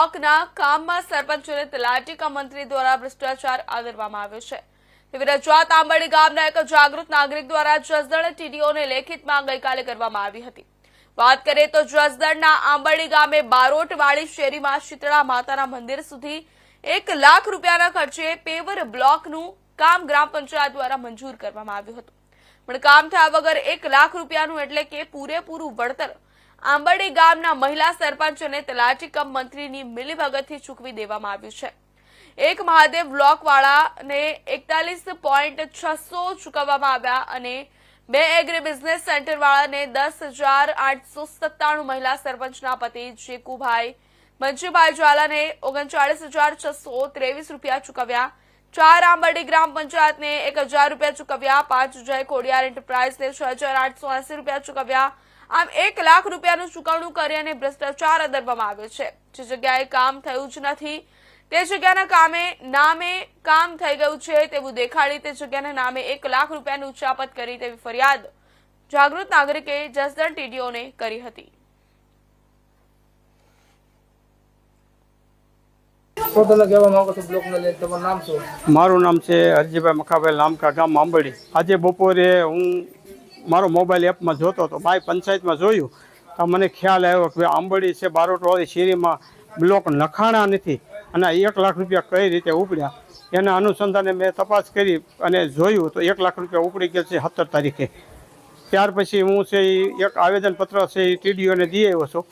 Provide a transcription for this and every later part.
બ્લોકના કામમાં સરપંચ અને તલાટી મંત્રી દ્વારા ભ્રષ્ટાચાર આદરવામાં આવ્યો છે. તેવી રજૂઆત આંબડી ગામના એક જાગૃત નાગરિક દ્વારા જસદણ ટીડીઓને લેખિતમાં ગઈકાલે કરવામાં આવી હતી. વાત કરીએ તો જસદણના આંબડી ગામે બારોટવાળી શેરીમાં શીતળા માતાના મંદિર સુધી એક લાખ રૂપિયાના ખર્ચે પેવર બ્લોકનું કામ ગ્રામ પંચાયત દ્વારા મંજૂર કરવામાં આવ્યું હતું. પણ કામ થયા વગર એક લાખ રૂપિયાનું એટલે કે પૂરેપૂરું વળતર આંબરડી ગામના મહિલા સરપંચ અને તલાટી કમ મંત્રીની મિલીભગતથી ચૂકવી દેવામાં આવ્યું છે. એક મહાદેવ બ્લોકવાળાને એકતાલીસ પોઈન્ટ છસો ચૂકવવામાં આવ્યા અને બે એગ્રી બિઝનેસ સેન્ટરવાળાને દસ હજાર આઠસો સત્તાણું મહિલા સરપંચના પતિ જેકુભાઈ મંજુભાઈ જ્વાલાને ઓગણચાળીસ હજાર છસો ત્રેવીસ રૂપિયા ચૂકવ્યા. ચાર આંબરડી ગ્રામ પંચાયતને એક હજાર રૂપિયા ચૂકવ્યા. પાંચ જય કોડિયાર એન્ટરપ્રાઇઝને છ હજાર આઠસો એસી રૂપિયા ચૂકવ્યા. આમ એક લાખ રૂપિયાનું ચૂકવણું કરી અને ભ્રષ્ટાચાર આદરવામાં આવ્યો છે. જે જગ્યાએ કામ થયું જ નથી તે જગ્યાના કામે નામે કામ થઈ ગયું છે તેવું દેખાડી તે જગ્યાના નામે એક લાખ રૂપિયાનું ઉચ્ચાપત કરી તેવી ફરિયાદ જાગૃત નાગરિકે જસદણ ટીડીઓને કરી હતી. મારું નામ છે હરજીભાઈ મખાભાઈ લામકા ગામ આંબળી આજે બપોરે હું મારો મોબાઈલ એપમાં જોતો હતો. મારી પંચાયતમાં જોયું. તો મને ખ્યાલ આવ્યો કે આંબળી છે, બારોટવાળી શેરીમાં બ્લોક નખાણા નથી. અને એક લાખ રૂપિયા કઈ રીતે ઉપડ્યા? એના અનુસંધાને મેં તપાસ કરી અને જોયું તો એક લાખ રૂપિયા ઉપડી ગયા છે સત્તર તારીખે. ત્યાર પછી હું છે એ એક આવેદનપત્ર છે એ ટીડીઓને દઈ આવ્યો છું.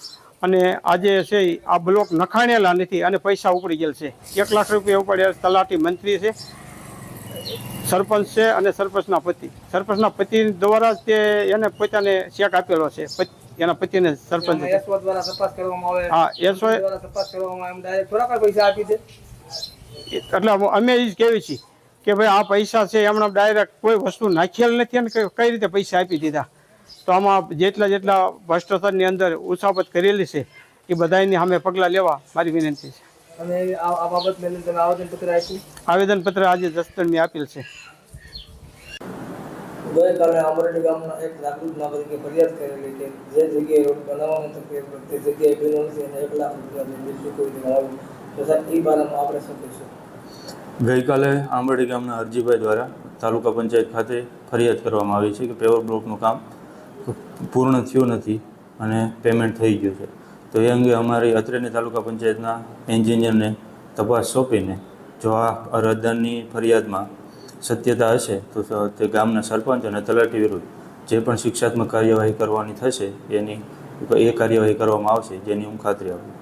અને આજે છે આ બ્લોક નખાણેલા નથી અને પૈસા ઉપડી ગયેલ છે. એક લાખ રૂપિયા ઉપડ્યા તલાટી મંત્રી છે. સરપંચ છે અને સરપંચના પતિ. સરપંચના પતિ દ્વારા જ તે એને પોતાને ચેક આપેલો છે. એના પતિને સરપંચ હા એસો એટલે અમે એ જ કહેવી છીએ કે ભાઈ આ પૈસા છે એમણે ડાયરેક્ટ કોઈ વસ્તુ નાખેલ નથી અને કઈ- કઈ રીતે પૈસા આપી દીધા. તો આમાં જેટલા જેટલા ભ્રષ્ટાચારની અંદર ઉછાપત કરેલી છે એ બધાની સામે પગલાં લેવા મારી વિનંતી છે. અને આ બાબત મેં તમે આવેદનપત્ર આપ્યું. આવેદનપત્ર આજે જસદણ મેં આપેલ છે. ગઈકાલે અમરેલી ગામના એક જાગૃત નાગરિકે ફરિયાદ કરેલી કે જે જગ્યાએ રોડ બનાવવાનો તકલીફ તે જગ્યાએ બિલો નથી અને એક લાખ રૂપિયાનું બિલ કોઈ દેવામાં તો સાહેબ એ બારામાં આપણે શું કહીશું? ગઈકાલે આંબરડી ગામના અરજીભાઈ દ્વારા તાલુકા પંચાયત ખાતે ફરિયાદ કરવામાં આવી છે કે પેવર બ્લોકનું કામ પૂર્ણ થયું નથી અને પેમેન્ટ થઈ ગયું છે. તો એ અંગે અમારી અત્રેની તાલુકા પંચાયતના એન્જિનિયરને તપાસ સોંપીને જો આ અરજદારની ફરિયાદમાં સત્યતા હશે, તો તે ગામના સરપંચ અને તલાટી વિરુદ્ધ જે પણ શિક્ષાત્મક કાર્યવાહી કરવાની થશે, એની, એ કાર્યવાહી કરવામાં આવશે, જેની હું ખાતરી આપું